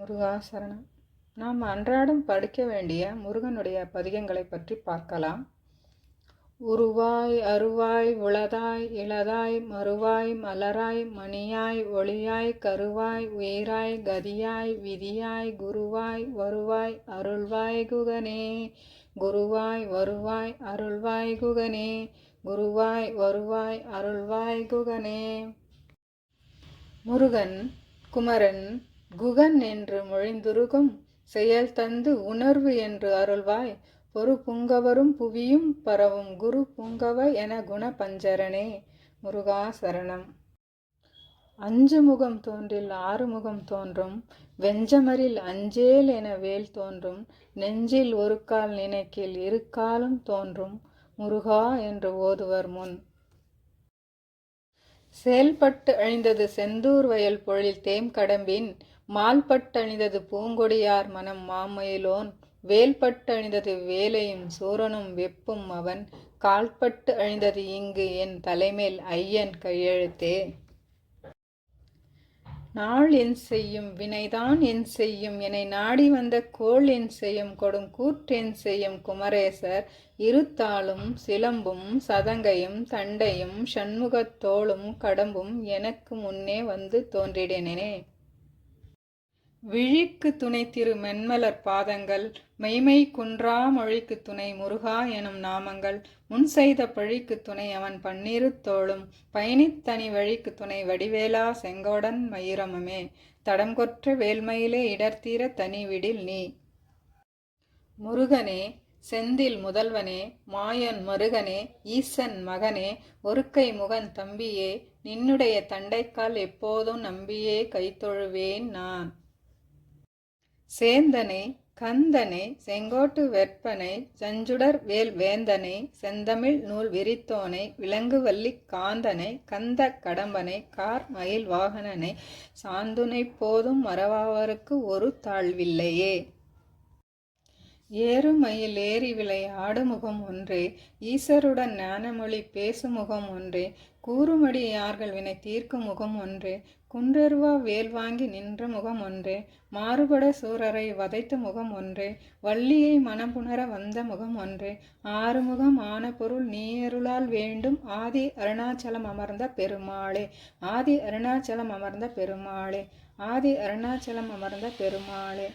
முருகாசரணம் நாம் அன்றாடம் படிக்க வேண்டிய முருகனுடைய பதிகங்களை பற்றி பார்க்கலாம். உருவாய் அருவாய் உளதாய் இளதாய் மறுவாய் மலராய் மணியாய் ஒளியாய் கருவாய் உயிராய் கதியாய் விதியாய் குருவாய் வருவாய் அருள்வாய் குகனே. குருவாய் வருவாய் அருள்வாய் குகனே. குருவாய் வருவாய் அருள்வாய் குகனே. முருகன் குமரன் குகன் என்று மொழிந்துருகும் செயல் தந்து உணர்வு என்று அருள்வாய். பொறு புங்கவரும் புவியும் பரவும் குரு புங்கவ என குண பஞ்சரனே முருகா சரணம். அஞ்சு முகம் தோன்றில் ஆறு முகம் தோன்றும். வெஞ்சமரில் அஞ்சேல் என வேல் தோன்றும். நெஞ்சில் ஒரு கால் நினைக்கில் இரு காலும் தோன்றும். முருகா என்று ஓதுவர் முன். செயல்பட்டு அழிந்தது செந்தூர் வயல் பொழில் தேம் கடம்பின் மால்பட்டணிந்தது பூங்கொடியார் மனம் மாமயிலோன் வேல்பட்டு அணிந்தது வேலையும் சூரனும் வெப்பும் அவன் கால்பட்டு அழிந்தது இங்கு என் தலைமேல் ஐயன் கையெழுத்தே. நாள் என் செய்யும் வினைதான் என் செய்யும். என்னை நாடி வந்த கோள் என் செய்யும். கொடும் கூற்றென் செய்யும். குமரேசர் இருத்தாளும் சிலம்பும் சதங்கையும் தண்டையும் சண்முகத்தோளும் கடம்பும் எனக்கு முன்னே வந்து தோன்றிடனே விழிக்கு துணை திரு மென்மலர் பாதங்கள் மெய்மை குன்றா மொழிக்கு துணை முருகா எனும் நாமங்கள் முன் செய்த பழிக்கு துணை அவன் பன்னிரு தோளும் பயணித்தனி வழிக்கு துணை வடிவேலா செங்கோடன் மயிரமுமே தடம் கொற்ற வேல்மையிலே இடர்த்தீர தனி விடில் நீ. முருகனே செந்தில் முதல்வனே மாயன் மருகனே ஈசன் மகனே ஒருக்கை முகன் தம்பியே நின்னுடைய தண்டைக்கால் எப்போதும் நம்பியே கைத்தொழுவேன் நான். சேந்தனை கந்தனை செங்கோட்டு வெற்பனை செஞ்சுடர் வேல் வேந்தனை செந்தமிழ் நூல் விரித்தோனை விலங்குவல்லி காந்தனை கந்த கடம்பனை கார் மயில் வாகனனை சாந்துனை போதும் மறவாவருக்கு ஒரு தாழ்வில்லையே. ஏறுமயில் ஏறி விளை ஆடுமுகம் ஒன்றே ஈசருடன் ஞானமொழி பேசுமுகம் ஒன்றே கூறுமடி யார்கள் வினை தீர்க்கும் முகம் ஒன்றே குன்றெருவா வேல் வாங்கி நின்ற முகம் ஒன்றே மாறுபட சூரரை வதைத்த முகம் ஒன்றே வள்ளியை மனம்புணர வந்த முகம் ஒன்றே ஆறுமுகம் ஆன பொருள் நீருளால் வேண்டும் ஆதி அருணாச்சலம் அமர்ந்த பெருமாளே ஆதி அருணாச்சலம் அமர்ந்த பெருமாளே ஆதி அருணாச்சலம் அமர்ந்த பெருமாளே.